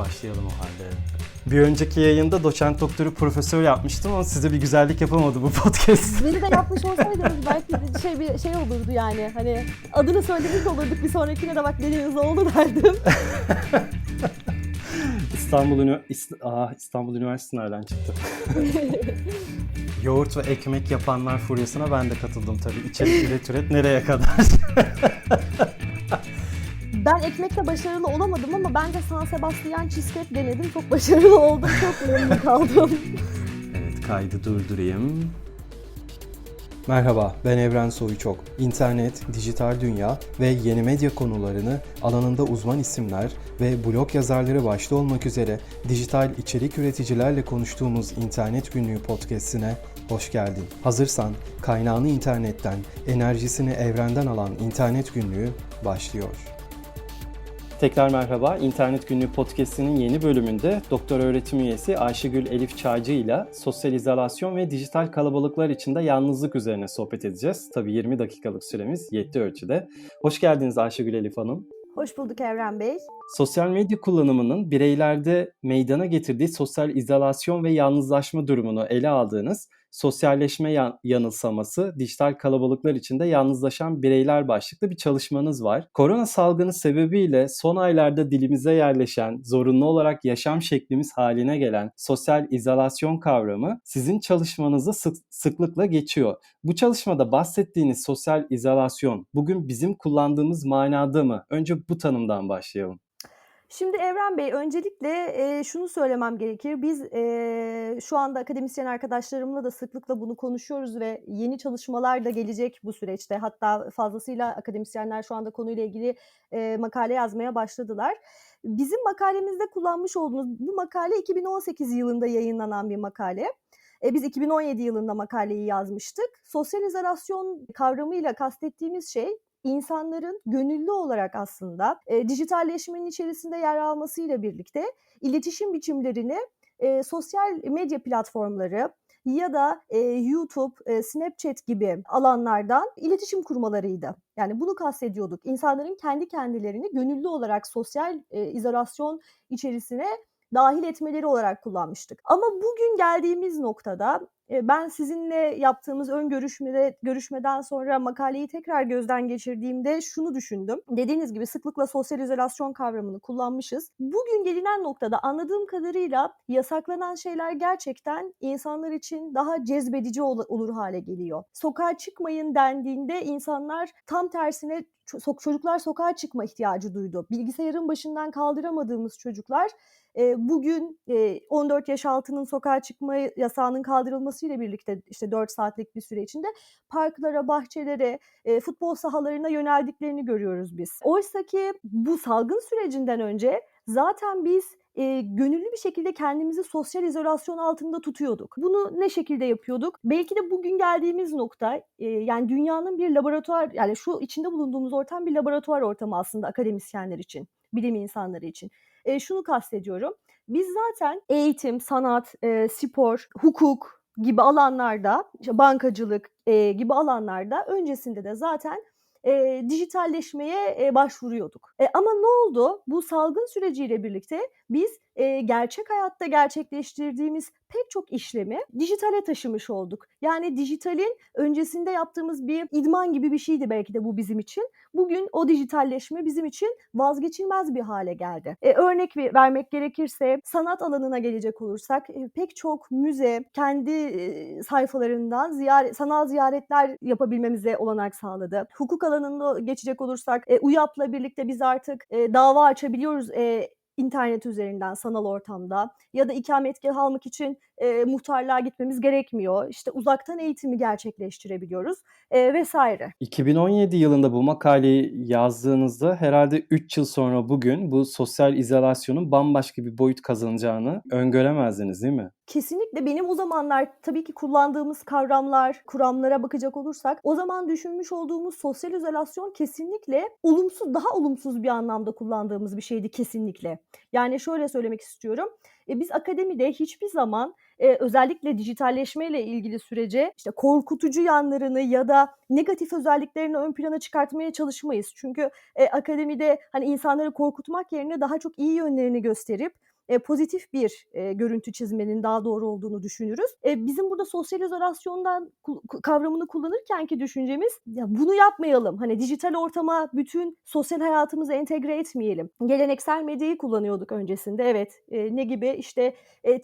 başlayalım o halde. Bir önceki yayında doçent doktoru profesör yapmıştım ama size bir güzellik yapamadı bu podcast. Beni de yapmış olsaydınız belki bir şey bir şey olurdu yani. Hani adını söylemiş olurduk bir sonrakine de bak dediğiniz oldu derdim. İstanbul, Ünü- İst- Aa, İstanbul Üniversitesi nereden çıktı? Yoğurt ve ekmek yapanlar furyasına ben de katıldım tabii. İçerik üret üret nereye kadar? Ben ekmekte başarılı olamadım ama bence San Sebastian cheesecake denedim. Çok başarılı oldum. Çok memnun kaldım. Evet kaydı durdurayım. Merhaba, ben Evren Soyuçok. İnternet, dijital dünya ve yeni medya konularını alanında uzman isimler ve blog yazarları başta olmak üzere dijital içerik üreticilerle konuştuğumuz İnternet Günlüğü podcast'ine hoş geldin. Hazırsan kaynağını internetten, enerjisini evrenden alan İnternet Günlüğü başlıyor. Tekrar merhaba. İnternet Günlüğü Podcast'inin yeni bölümünde doktor öğretim üyesi Ayşegül Elif Çaycı ile sosyal izolasyon ve dijital kalabalıklar içinde yalnızlık üzerine sohbet edeceğiz. Tabii 20 dakikalık süremiz yetti ölçüde. Hoş geldiniz Ayşegül Elif Hanım. Hoş bulduk Evren Bey. Sosyal medya kullanımının bireylerde meydana getirdiği sosyal izolasyon ve yalnızlaşma durumunu ele aldığınız sosyalleşme yan- yanılsaması, dijital kalabalıklar içinde yalnızlaşan bireyler başlıklı bir çalışmanız var. Korona salgını sebebiyle son aylarda dilimize yerleşen, zorunlu olarak yaşam şeklimiz haline gelen sosyal izolasyon kavramı sizin çalışmanızı sık- sıklıkla geçiyor. Bu çalışmada bahsettiğiniz sosyal izolasyon bugün bizim kullandığımız manada mı? Önce bu tanımdan başlayalım. Şimdi Evren Bey öncelikle e, şunu söylemem gerekir. Biz e, şu anda akademisyen arkadaşlarımla da sıklıkla bunu konuşuyoruz ve yeni çalışmalar da gelecek bu süreçte. Hatta fazlasıyla akademisyenler şu anda konuyla ilgili e, makale yazmaya başladılar. Bizim makalemizde kullanmış olduğumuz bu makale 2018 yılında yayınlanan bir makale. E, biz 2017 yılında makaleyi yazmıştık. Sosyal izolasyon kavramıyla kastettiğimiz şey insanların gönüllü olarak aslında e, dijitalleşmenin içerisinde yer almasıyla birlikte iletişim biçimlerini e, sosyal medya platformları ya da e, YouTube, e, Snapchat gibi alanlardan iletişim kurmalarıydı. Yani bunu kastediyorduk. İnsanların kendi kendilerini gönüllü olarak sosyal e, izolasyon içerisine dahil etmeleri olarak kullanmıştık. Ama bugün geldiğimiz noktada e, ben sizinle yaptığımız ön görüşmede görüşmeden sonra makaleyi tekrar gözden geçirdiğimde şunu düşündüm. Dediğiniz gibi sıklıkla sosyal izolasyon kavramını kullanmışız. Bugün gelinen noktada anladığım kadarıyla yasaklanan şeyler gerçekten insanlar için daha cezbedici ol- olur hale geliyor. Sokağa çıkmayın dendiğinde insanlar tam tersine ço- çocuklar sokağa çıkma ihtiyacı duydu. Bilgisayarın başından kaldıramadığımız çocuklar bugün e, 14 yaş altının sokağa çıkma yasağının kaldırılmasıyla birlikte işte 4 saatlik bir süre içinde parklara, bahçelere, futbol sahalarına yöneldiklerini görüyoruz biz. Oysa ki bu salgın sürecinden önce zaten biz e, gönüllü bir şekilde kendimizi sosyal izolasyon altında tutuyorduk. Bunu ne şekilde yapıyorduk? Belki de bugün geldiğimiz nokta e, yani dünyanın bir laboratuvar yani şu içinde bulunduğumuz ortam bir laboratuvar ortamı aslında akademisyenler için, bilim insanları için. E, şunu kastediyorum. Biz zaten eğitim, sanat, e, spor, hukuk gibi alanlarda, işte bankacılık e, gibi alanlarda öncesinde de zaten e, dijitalleşmeye e, başvuruyorduk. E, ama ne oldu? Bu salgın süreciyle birlikte biz e, gerçek hayatta gerçekleştirdiğimiz pek çok işlemi dijitale taşımış olduk. Yani dijitalin öncesinde yaptığımız bir idman gibi bir şeydi belki de bu bizim için. Bugün o dijitalleşme bizim için vazgeçilmez bir hale geldi. E, örnek ver- vermek gerekirse sanat alanına gelecek olursak e, pek çok müze kendi e, sayfalarından ziyaret, sanal ziyaretler yapabilmemize olanak sağladı. Hukuk alanında geçecek olursak e, UYAP'la birlikte biz artık e, dava açabiliyoruz e, internet üzerinden sanal ortamda ya da ikametgah almak için e, muhtarlığa gitmemiz gerekmiyor. İşte uzaktan eğitimi gerçekleştirebiliyoruz e, vesaire. 2017 yılında bu makaleyi yazdığınızda herhalde 3 yıl sonra bugün bu sosyal izolasyonun bambaşka bir boyut kazanacağını öngöremezdiniz değil mi? Kesinlikle benim o zamanlar tabii ki kullandığımız kavramlar, kuramlara bakacak olursak o zaman düşünmüş olduğumuz sosyal izolasyon kesinlikle olumsuz, daha olumsuz bir anlamda kullandığımız bir şeydi kesinlikle. Yani şöyle söylemek istiyorum. E, biz akademide hiçbir zaman eee, özellikle dijitalleşmeyle ilgili sürece, işte, korkutucu yanlarını ya da negatif özelliklerini ön plana çıkartmaya çalışmayız. Çünkü, eee, akademide, hani, insanları korkutmak yerine daha çok iyi yönlerini gösterip, eee, pozitif bir, eee, görüntü çizmenin daha doğru olduğunu düşünürüz. Eee, bizim burada sosyal izolasyondan kavramını kullanırkenki düşüncemiz, ya, bunu yapmayalım, hani, dijital ortama bütün sosyal hayatımızı entegre etmeyelim. Geleneksel medyayı kullanıyorduk öncesinde, evet. Ne gibi? İşte,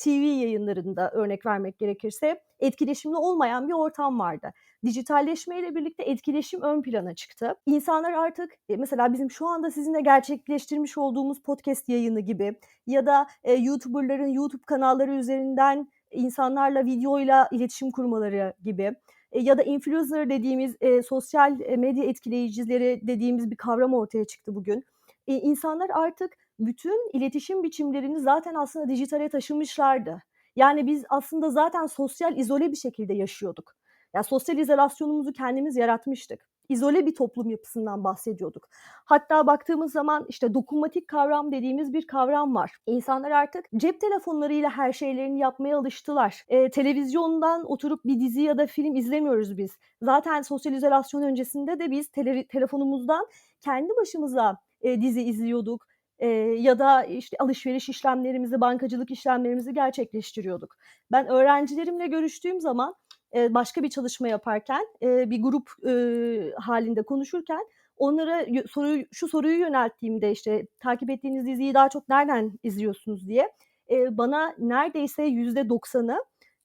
TV yayınlarında örnek vermek gerekirse etkileşimli olmayan bir ortam vardı. Dijitalleşmeyle birlikte etkileşim ön plana çıktı. İnsanlar artık, eee, mesela bizim şu anda sizinle gerçekleştirmiş olduğumuz podcast yayını gibi ya da, eee, YouTuber'ların YouTube kanalları üzerinden insanlarla videoyla iletişim kurmaları gibi, eee, ya da influencer dediğimiz, eee, sosyal, eee, medya etkileyicileri dediğimiz bir kavram ortaya çıktı bugün. İii, insanlar artık bütün iletişim biçimlerini zaten aslında dijitale taşımışlardı. Yani biz aslında zaten sosyal izole bir şekilde yaşıyorduk. Ya, sosyal izolasyonumuzu kendimiz yaratmıştık. İzole bir toplum yapısından bahsediyorduk. Hatta baktığımız zaman, işte, dokunmatik kavram dediğimiz bir kavram var. İnsanlar artık cep telefonlarıyla her şeylerini yapmaya alıştılar. Eee, televizyondan oturup bir dizi ya da film izlemiyoruz biz. Zaten sosyal izolasyon öncesinde de biz televi telefonumuzdan kendi başımıza, eee, dizi izliyorduk, eee, ya da, işte, alışveriş işlemlerimizi, bankacılık işlemlerimizi gerçekleştiriyorduk. Ben öğrencilerimle görüştüğüm zaman, eee, başka bir çalışma yaparken, eee, bir grup, ııı, hâlinde konuşurken onlara soruyu şu soruyu yönelttiğimde, işte, "Takip ettiğiniz diziyi daha çok nereden izliyorsunuz?" diye, bana neredeyse %90'ı,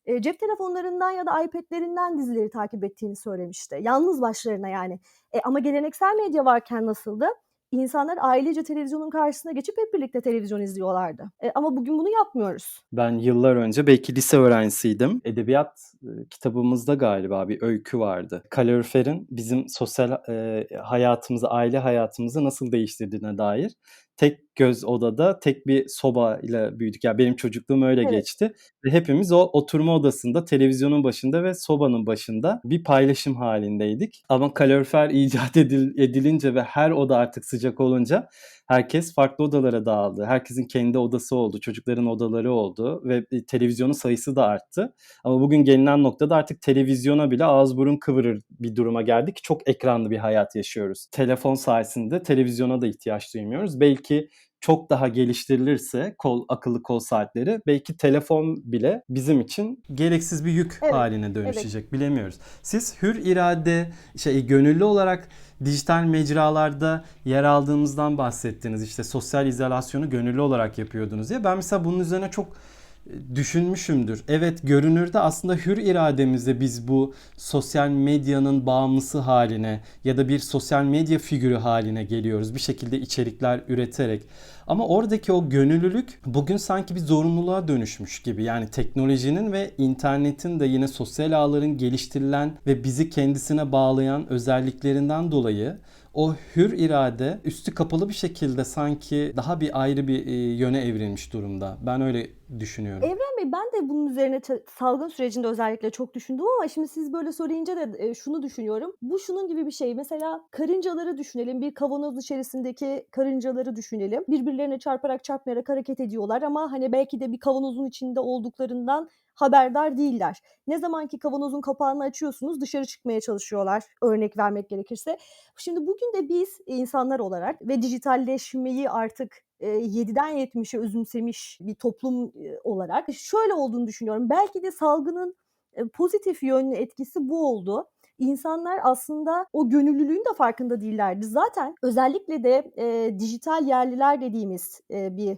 eee, cep telefonlarından ya da iPad'lerinden dizileri takip ettiğini söylemişti. Yalnız başlarına yani. E, ama geleneksel medya varken nasıldı? İnsanlar ailece televizyonun karşısına geçip hep birlikte televizyon izliyorlardı. Eee, ama bugün bunu yapmıyoruz. Ben yıllar önce belki lise öğrencisiydim. Edebiyat, ııı, kitabımızda galiba bir öykü vardı. Kaloriferin bizim sosyal, eee, hayatımızı, aile hayatımızı nasıl değiştirdiğine dair. Tek göz odada tek bir sobayla büyüdük. Ya, benim çocukluğum öyle Evet. geçti ve hepimiz o oturma odasında, televizyonun başında ve sobanın başında bir paylaşım hâlindeydik. Ama kalorifer icat edil edilince ve her oda artık sıcak olunca herkes farklı odalara dağıldı. Herkesin kendi odası oldu, çocukların odaları oldu ve, eee, televizyonun sayısı da arttı. Ama bugün gelinen noktada artık televizyona bile ağız burun kıvırır bir duruma geldik. Çok ekranlı bir hayat yaşıyoruz. Telefon sayesinde televizyona da ihtiyaç duymuyoruz. Belki çok daha geliştirilirse kol akıllı kol saatleri belki telefon bile bizim için gereksiz bir yük Evet, hâline evet. dönüşecek, bilemiyoruz. Siz hür irade, şey, gönüllü olarak dijital mecralarda yer aldığınızdan bahsettiniz. İşte, sosyal izolasyonu gönüllü olarak yapıyordunuz diye. Ben mesela bunun üzerine çok, eee, düşünmüşümdür. Evet, görünürde aslında hür irademizle biz bu sosyal medyanın bağımlısı hâline ya da bir sosyal medya figürü hâline geliyoruz bir şekilde içerikler üreterek. Ama oradaki o gönüllülük bugün sanki bir zorunluluğa dönüşmüş gibi. Yani teknolojinin ve internetin de yine sosyal ağların geliştirilen ve bizi kendisine bağlayan özelliklerinden dolayı o hür irade üstü kapalı bir şekilde sanki daha bir ayrı bir, eee, yöne evrilmiş durumda. Ben öyle düşünüyorum. Evren Bey, ben de bunun üzerine salgın sürecinde özellikle çok düşündüm ama şimdi siz böyle söyleyince de, eee, şunu düşünüyorum. Bu şunun gibi bir şey. Mesela karıncaları düşünelim. Bir kavanoz içerisindeki karıncaları düşünelim. Birbirlerine çarparak çarpmayarak hareket ediyorlar ama, hani, belki de bir kavanozun içinde olduklarından haberdar değiller. Ne zaman ki kavanozun kapağını açıyorsunuz dışarı çıkmaya çalışıyorlar, örnek vermek gerekirse. Şimdi bugün de biz insanlar olarak ve dijitalleşmeyi artık, eee, 7'den 70'e özümsemiş bir toplum, eee, olarak şöyle olduğunu düşünüyorum. Belki de salgının, eee, pozitif yönlü etkisi bu oldu. İnsanlar aslında o gönüllülüğün de farkında değillerdi. Zaten özellikle de, eee, dijital yerliler dediğimiz, eee, bir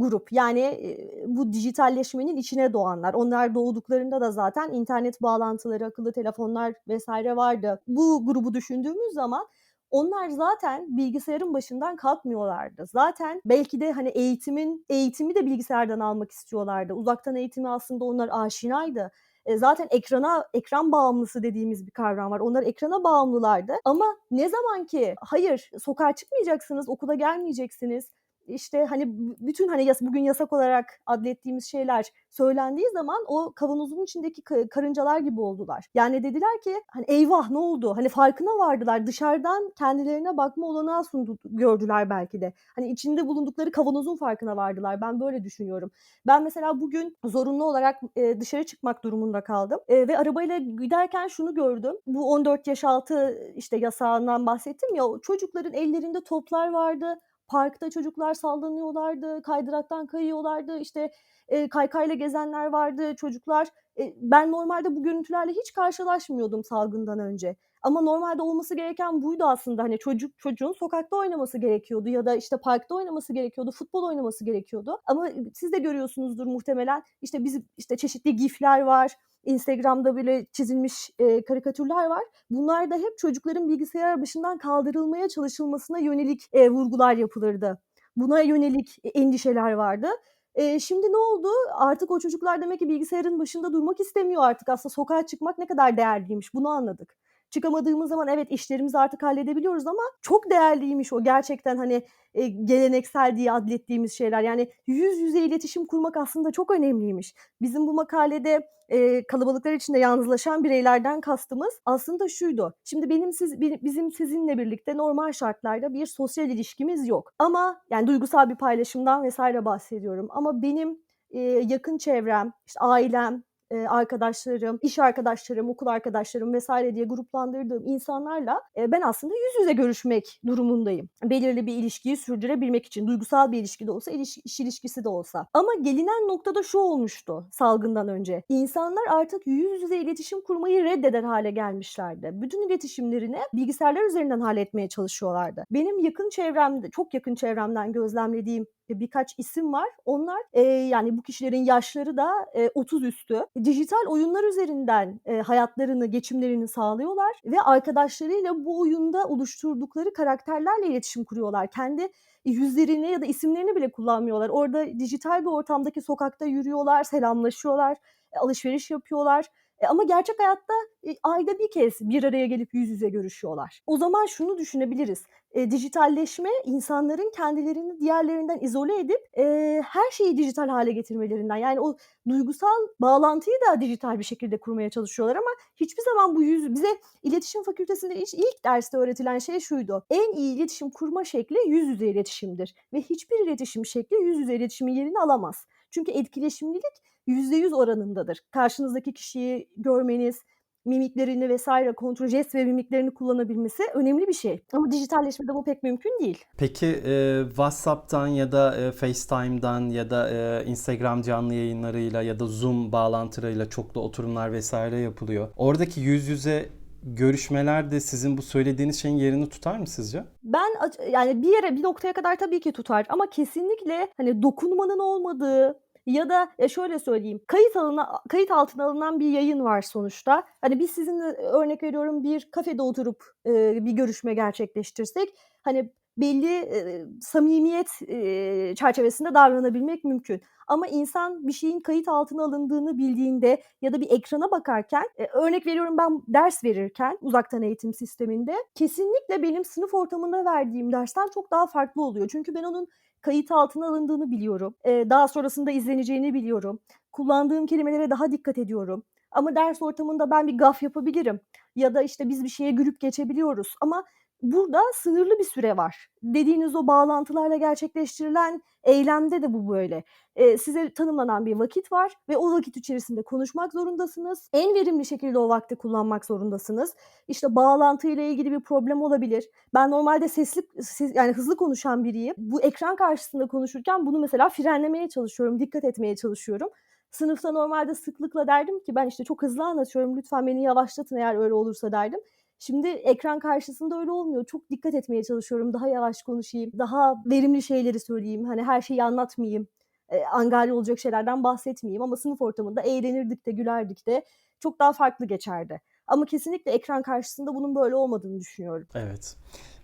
grup. Yani, bu dijitalleşmenin içine doğanlar. Onlar doğduklarında da zaten internet bağlantıları, akıllı telefonlar vs. vardı. Bu grubu düşündüğümüz zaman onlar zaten bilgisayarın başından kalkmıyorlardı. Zaten belki de, hani, eğitimin eğitimi de bilgisayardan almak istiyorlardı. Uzaktan eğitime aslında onlar aşinaydı. Eee, zaten ekrana ekran bağımlısı dediğimiz bir kavram var. Onlar ekrana bağımlılardı ama ne zaman ki hayır, sokağa çıkmayacaksınız, okula gelmeyeceksiniz, işte hani bütün hani yas- bugün yasak olarak adlettiğimiz şeyler söylendiği zaman o kavanozun içindeki ka- karıncalar gibi oldular. Yani dediler ki hani eyvah ne oldu? Hani farkına vardılar. Dışarıdan kendilerine bakma olanağı sundu, gördüler belki de. Hani içinde bulundukları kavanozun farkına vardılar. Ben böyle düşünüyorum. Ben mesela bugün zorunlu olarak e, dışarı çıkmak durumunda kaldım. E, ve arabayla giderken şunu gördüm. Bu 14 yaş altı işte yasağından bahsettim ya. Çocukların ellerinde toplar vardı. Parkta çocuklar sallanıyorlardı, kaydıraktan kayıyorlardı. İşte e, kaykayla gezenler vardı, çocuklar. E, ben normalde bu görüntülerle hiç karşılaşmıyordum salgından önce. Ama normalde olması gereken buydu aslında. Hani çocuk çocuğun sokakta oynaması gerekiyordu ya da işte parkta oynaması gerekiyordu, futbol oynaması gerekiyordu. Ama siz de görüyorsunuzdur muhtemelen. İşte biz işte çeşitli gifler var. Instagram'da böyle çizilmiş e, karikatürler var. Bunlar da hep çocukların bilgisayar başından kaldırılmaya çalışılmasına yönelik e, vurgular yapılırdı. Buna yönelik endişeler vardı. E, şimdi ne oldu? Artık o çocuklar demek ki bilgisayarın başında durmak istemiyor artık. Aslında sokağa çıkmak ne kadar değerliymiş bunu anladık. Çıkamadığımız zaman evet işlerimizi artık halledebiliyoruz ama çok değerliymiş o gerçekten hani e, geleneksel diye adlettiğimiz şeyler. Yani yüz yüze iletişim kurmak aslında çok önemliymiş. Bizim bu makalede e, kalabalıklar içinde yalnızlaşan bireylerden kastımız aslında şuydu. Şimdi benim siz bi- bizim sizinle birlikte normal şartlarda bir sosyal ilişkimiz yok. Ama yani duygusal bir paylaşımdan vesaire bahsediyorum. Ama benim e, yakın çevrem, işte ailem, e, arkadaşlarım, iş arkadaşlarım, okul arkadaşlarım vesaire diye gruplandırdığım insanlarla e, ben aslında yüz yüze görüşmek durumundayım. Belirli bir ilişkiyi sürdürebilmek için duygusal bir ilişki de olsa, iliş- iş ilişkisi de olsa. Ama gelinen noktada şu olmuştu salgından önce. İnsanlar artık yüz yüze iletişim kurmayı reddeder hale gelmişlerdi. Bütün iletişimlerini bilgisayarlar üzerinden halletmeye çalışıyorlardı. Benim yakın çevremde, çok yakın çevremden gözlemlediğim birkaç isim var. Onlar e, yani bu kişilerin yaşları da e, 30 üstü. Dijital oyunlar üzerinden e, hayatlarını, geçimlerini sağlıyorlar ve arkadaşlarıyla bu oyunda oluşturdukları karakterlerle iletişim kuruyorlar. Kendi yüzlerini ya da isimlerini bile kullanmıyorlar. Orada dijital bir ortamdaki sokakta yürüyorlar, selamlaşıyorlar, e, alışveriş yapıyorlar. E, ama gerçek hayatta e, ayda bir kez bir araya gelip yüz yüze görüşüyorlar. O zaman şunu düşünebiliriz. E, dijitalleşme insanların kendilerini diğerlerinden izole edip e, her şeyi dijital hale getirmelerinden. Yani o duygusal bağlantıyı da dijital bir şekilde kurmaya çalışıyorlar ama hiçbir zaman bu yüz bize iletişim fakültesinde ilk, ilk derste öğretilen şey şuydu. En iyi iletişim kurma şekli yüz yüze iletişimdir ve hiçbir iletişim şekli yüz yüze iletişimin yerini alamaz. Çünkü etkileşimlilik %100 oranındadır. Karşınızdaki kişiyi görmeniz, mimiklerini vesaire kontrol, jest ve mimiklerini kullanabilmesi önemli bir şey. Ama dijitalleşmede bu pek mümkün değil. Peki e, WhatsApp'tan ya da e, FaceTime'dan ya da e, Instagram canlı yayınlarıyla ya da Zoom bağlantılarıyla çoklu oturumlar vesaire yapılıyor. Oradaki yüz yüze görüşmeler de sizin bu söylediğiniz şeyin yerini tutar mı sizce? Ben yani bir yere bir noktaya kadar tabii ki tutar ama kesinlikle hani dokunmanın olmadığı ya da ya şöyle söyleyeyim kayıt alına, kayıt altına alınan bir yayın var sonuçta. Hani biz sizinle örnek veriyorum bir kafede oturup e, bir görüşme gerçekleştirsek hani belli e, samimiyet e, çerçevesinde davranabilmek mümkün. Ama insan bir şeyin kayıt altına alındığını bildiğinde ya da bir ekrana bakarken e, örnek veriyorum ben ders verirken uzaktan eğitim sisteminde kesinlikle benim sınıf ortamında verdiğim dersten çok daha farklı oluyor. Çünkü ben onun kayıt altına alındığını biliyorum. E, daha sonrasında izleneceğini biliyorum. Kullandığım kelimelere daha dikkat ediyorum. Ama ders ortamında ben bir gaf yapabilirim. Ya da işte biz bir şeye gülüp geçebiliyoruz. Ama burada sınırlı bir süre var. Dediğiniz o bağlantılarla gerçekleştirilen eylemde de bu böyle. E, size tanımlanan bir vakit var ve o vakit içerisinde konuşmak zorundasınız. En verimli şekilde o vakti kullanmak zorundasınız. İşte bağlantıyla ilgili bir problem olabilir. Ben normalde sesli ses- yani hızlı konuşan biriyim. Bu ekran karşısında konuşurken bunu mesela frenlemeye çalışıyorum, dikkat etmeye çalışıyorum. Sınıfta normalde sıklıkla derdim ki ben işte çok hızlı anlatıyorum lütfen beni yavaşlatın eğer öyle olursa derdim. Şimdi ekran karşısında öyle olmuyor. Çok dikkat etmeye çalışıyorum. Daha yavaş konuşayım, daha verimli şeyleri söyleyeyim. Hani her şeyi anlatmayayım. E, angarya olacak şeylerden bahsetmeyeyim ama sınıf ortamında eğlenirdik de gülerdik de çok daha farklı geçerdi. Ama kesinlikle ekran karşısında bunun böyle olmadığını düşünüyorum. Evet.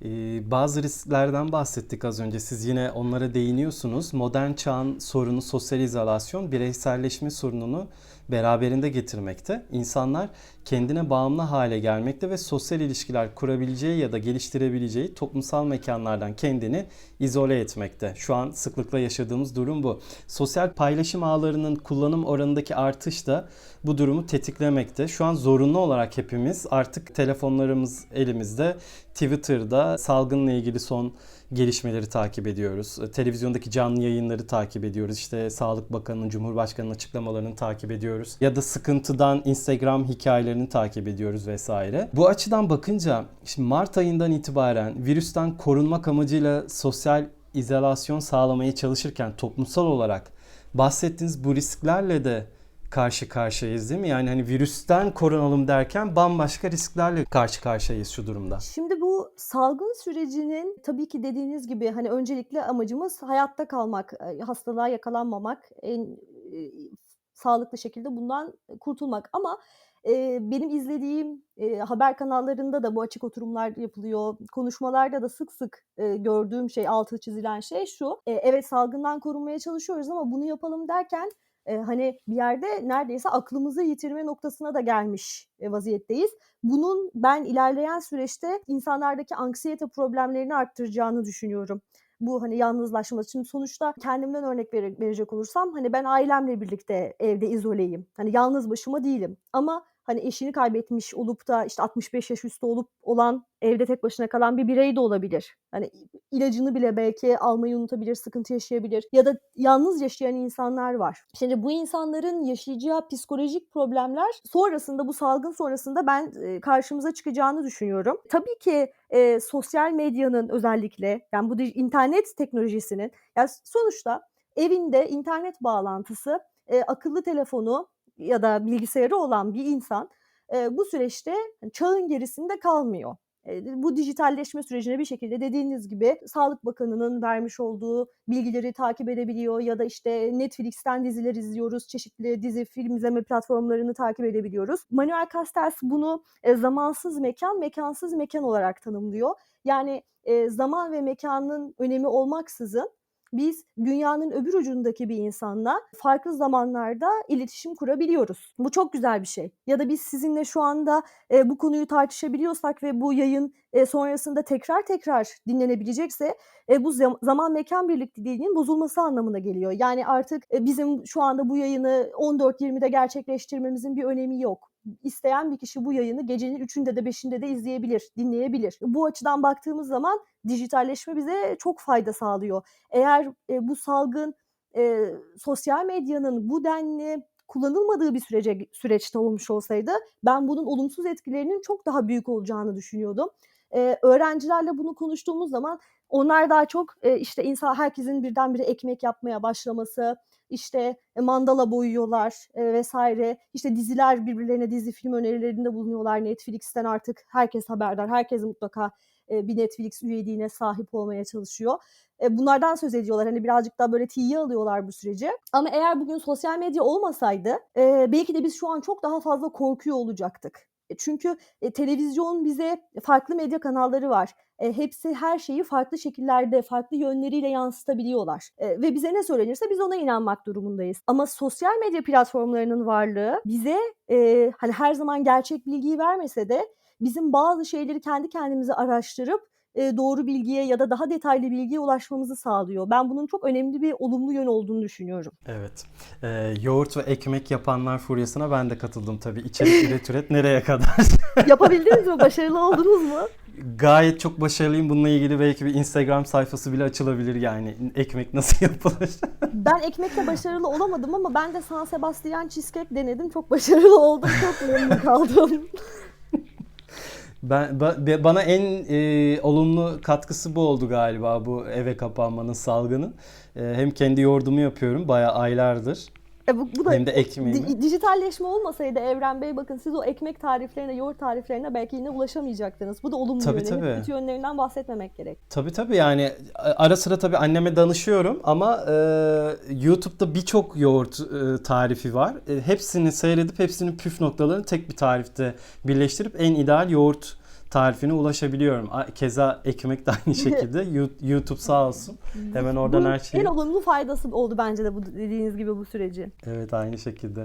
Ee, bazı risklerden bahsettik az önce. Siz yine onlara değiniyorsunuz. Modern çağın sorunu sosyal izolasyon, bireyselleşme sorununu beraberinde getirmekte. İnsanlar kendine bağımlı hale gelmekte ve sosyal ilişkiler kurabileceği ya da geliştirebileceği toplumsal mekanlardan kendini izole etmekte. Şu an sıklıkla yaşadığımız durum bu. Sosyal paylaşım ağlarının kullanım oranındaki artış da bu durumu tetiklemekte. Şu an zorunlu olarak hepimiz artık telefonlarımız elimizde Twitter'da salgınla ilgili son gelişmeleri takip ediyoruz. E, Televizyondaki canlı yayınları takip ediyoruz. İşte Sağlık Bakanı'nın, Cumhurbaşkanı'nın açıklamalarını takip ediyoruz. Ya da sıkıntıdan Instagram hikayelerini takip ediyoruz vesaire. Bu açıdan bakınca şimdi Mart ayından itibaren virüsten korunmak amacıyla sosyal izolasyon sağlamaya çalışırken toplumsal olarak bahsettiğiniz bu risklerle de karşı karşıyayız değil mi? Yani hani virüsten korunalım derken bambaşka risklerle karşı karşıyayız şu durumda. Şimdi bu salgın sürecinin tabii ki dediğiniz gibi hani öncelikle amacımız hayatta kalmak, e, hastalığa yakalanmamak, en e, sağlıklı şekilde bundan kurtulmak. Ama e, benim izlediğim haber kanallarında da bu açık oturumlar yapılıyor. Konuşmalarda da sık sık gördüğüm şey, altı çizilen şey şu. Evet salgından korunmaya çalışıyoruz ama bunu yapalım derken e, hani bir yerde neredeyse aklımızı yitirme noktasına da gelmiş e, vaziyetteyiz. Bunun ben ilerleyen süreçte insanlardaki anksiyete problemlerini arttıracağını düşünüyorum. Bu hani yalnızlaşma. Şimdi sonuçta kendimden örnek vere- verecek olursam hani ben ailemle birlikte evde izoleyim. Hani yalnız başıma değilim. Ama hani eşini kaybetmiş olup da işte 65 yaş üstü olup olan evde tek başına kalan bir birey de olabilir. Hani ilacını bile belki almayı unutabilir, sıkıntı yaşayabilir ya da yalnız yaşayan insanlar var. Şimdi bu insanların yaşayacağı psikolojik problemler sonrasında bu salgın sonrasında ben e, karşımıza çıkacağını düşünüyorum. Tabii ki e, sosyal medyanın özellikle yani bu internet teknolojisinin yani sonuçta evinde internet bağlantısı, e, akıllı telefonu ya da bilgisayarı olan bir insan e, bu süreçte çağın gerisinde kalmıyor. E, bu dijitalleşme sürecine bir şekilde dediğiniz gibi Sağlık Bakanı'nın vermiş olduğu bilgileri takip edebiliyor ya da işte Netflix'ten diziler izliyoruz, çeşitli dizi film izleme platformlarını takip edebiliyoruz. Manuel Castells bunu e, zamansız mekan, mekansız mekan olarak tanımlıyor. Yani e, zaman ve mekanın önemi olmaksızın biz dünyanın öbür ucundaki bir insanla farklı zamanlarda iletişim kurabiliyoruz. Bu çok güzel bir şey. Ya da biz sizinle şu anda e, bu konuyu tartışabiliyorsak ve bu yayın e, sonrasında tekrar tekrar dinlenebilecekse e, bu zam- zaman mekan birlikteliğinin bozulması anlamına geliyor. Yani artık e, bizim şu anda bu yayını 14.20'de gerçekleştirmemizin bir önemi yok. İsteyen bir kişi bu yayını gecenin 3'ünde de 5'inde de izleyebilir, dinleyebilir. Bu açıdan baktığımız zaman dijitalleşme bize çok fayda sağlıyor. Eğer e, bu salgın e, sosyal medyanın bu denli kullanılmadığı bir sürece süreçte olmuş olsaydı ben bunun olumsuz etkilerinin çok daha büyük olacağını düşünüyordum. Ee, öğrencilerle bunu konuştuğumuz zaman onlar daha çok e, işte insan herkesin birdenbire ekmek yapmaya başlaması, işte e, mandala boyuyorlar e, vesaire. İşte diziler birbirlerine dizi film önerilerinde bulunuyorlar. Netflix'ten artık herkes haberdar. Herkes mutlaka e, bir Netflix üyeliğine sahip olmaya çalışıyor. E, bunlardan söz ediyorlar. Hani birazcık daha böyle tiye alıyorlar bu süreci. Ama eğer bugün sosyal medya olmasaydı e, belki de biz şu an çok daha fazla korkuyor olacaktık. E, Çünkü e, televizyon bize farklı medya kanalları var. E, hepsi her şeyi farklı şekillerde, farklı yönleriyle yansıtabiliyorlar. E, ve bize ne söylenirse biz ona inanmak durumundayız. Ama sosyal medya platformlarının varlığı bize e, hani her zaman gerçek bilgiyi vermese de bizim bazı şeyleri kendi kendimize araştırıp e, doğru bilgiye ya da daha detaylı bilgiye ulaşmamızı sağlıyor. Ben bunun çok önemli bir olumlu yön olduğunu düşünüyorum. Evet. Ee, yoğurt ve ekmek yapanlar furyasına ben de katıldım tabii. İçerik üret üret nereye kadar? Yapabildiniz mi? Başarılı oldunuz mu? Gayet çok başarılıyım. Bununla ilgili belki bir Instagram sayfası bile açılabilir yani. Ekmek nasıl yapılır? Ben ekmekle başarılı olamadım ama ben de San Sebastian cheesecake denedim. Çok başarılı oldum. Çok memnun kaldım. Ben ba- bana en e, olumlu katkısı bu oldu galiba bu eve kapanmanın salgının. E, hem kendi yoğurdumu yapıyorum bayağı aylardır. E bu, bu da Hem de ekmeğimi. di- dijitalleşme olmasaydı Evren Bey bakın siz o ekmek tariflerine, yoğurt tariflerine belki yine ulaşamayacaktınız. Bu da olumlu Tabii, yönü. tabii. Kötü yönlerinden bahsetmemek gerek. Tabii tabii yani ara sıra tabii anneme danışıyorum ama e, YouTube'da birçok yoğurt e, tarifi var. E, hepsini seyredip hepsinin püf noktalarını tek bir tarifte birleştirip en ideal yoğurt tarifine ulaşabiliyorum. Keza ekmek de aynı şekilde. You- YouTube sağ olsun. Hemen oradan Bunun her şeyi. En olumlu faydası oldu bence de bu dediğiniz gibi bu süreci. Evet aynı şekilde.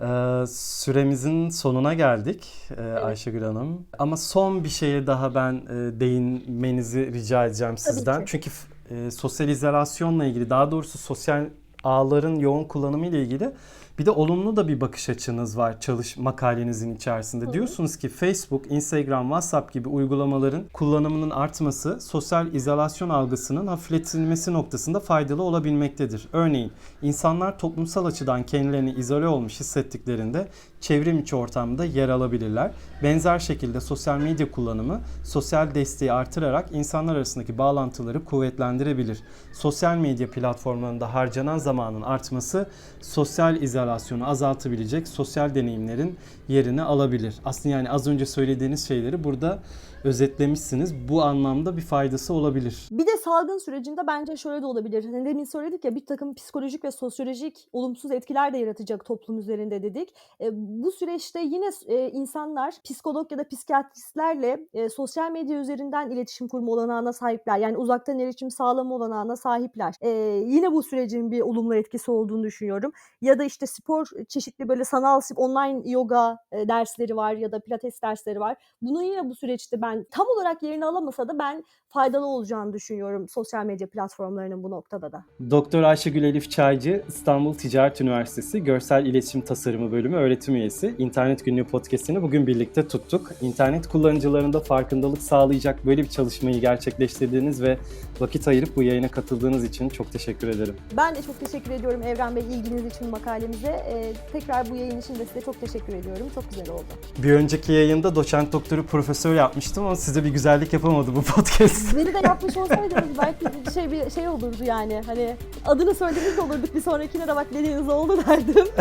Ee, süremizin sonuna geldik ee, Ayşegül Hanım. Ama son bir şeye daha ben e, değinmenizi rica edeceğim sizden. ki. Çünkü e, sosyal izolasyonla ilgili daha doğrusu sosyal ağların yoğun kullanımı ile ilgili bir de olumlu da bir bakış açınız var çalış makalenizin içerisinde. Diyorsunuz ki Facebook, Instagram, WhatsApp gibi uygulamaların kullanımının artması sosyal izolasyon algısının hafifletilmesi noktasında faydalı olabilmektedir. Örneğin insanlar toplumsal açıdan kendilerini izole olmuş hissettiklerinde çevrim içi ortamda yer alabilirler. Benzer şekilde sosyal medya kullanımı sosyal desteği artırarak insanlar arasındaki bağlantıları kuvvetlendirebilir. Sosyal medya platformlarında harcanan zamanın artması sosyal izolasyonu azaltabilecek sosyal deneyimlerin yerini alabilir. Aslında yani az önce söylediğiniz şeyleri burada özetlemişsiniz. Bu anlamda bir faydası olabilir. Bir de salgın sürecinde bence şöyle de olabilir. Hani demin söyledik ya bir takım psikolojik ve sosyolojik olumsuz etkiler de yaratacak toplum üzerinde dedik. E, bu süreçte yine e, insanlar psikolog ya da psikiyatristlerle e, sosyal medya üzerinden iletişim kurma olanağına sahipler. Yani uzaktan iletişim sağlama olanağına sahipler. E, yine bu sürecin bir olumlu etkisi olduğunu düşünüyorum. Ya da işte spor çeşitli böyle sanal online yoga e, dersleri var ya da pilates dersleri var. Bunun yine bu süreçte ben tam olarak yerini alamasa da ben faydalı olacağını düşünüyorum sosyal medya platformlarının bu noktada da. Doktor Ayşegül Elif Çaycı, İstanbul Ticaret Üniversitesi Görsel İletişim Tasarımı Bölümü öğretim üyesi. İnternet Günlüğü podcast'ini bugün birlikte tuttuk. İnternet kullanıcılarında farkındalık sağlayacak böyle bir çalışmayı gerçekleştirdiğiniz ve vakit ayırıp bu yayına katıldığınız için çok teşekkür ederim. Ben de çok teşekkür ediyorum Evren Bey ilginiz için makalemize. Ee, tekrar bu yayın için de size çok teşekkür ediyorum. Çok güzel oldu. Bir önceki yayında doçent doktoru profesör yapmıştım ama size bir güzellik yapamadı bu podcast. Beni de yapmış olsaydınız belki bir şey bir şey olurdu yani. Hani adını söylemiş olurduk bir sonrakine de bak dediğiniz oldu derdim.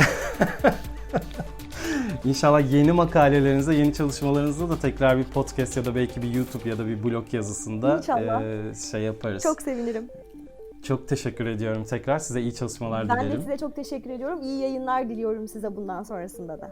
İnşallah yeni makalelerinize, yeni çalışmalarınızda da tekrar bir podcast ya da belki bir YouTube ya da bir blog yazısında İnşallah. şey yaparız. çok sevinirim. Çok teşekkür ediyorum tekrar. Size iyi çalışmalar Ben de dilerim. size çok teşekkür ediyorum. İyi yayınlar diliyorum size bundan sonrasında da.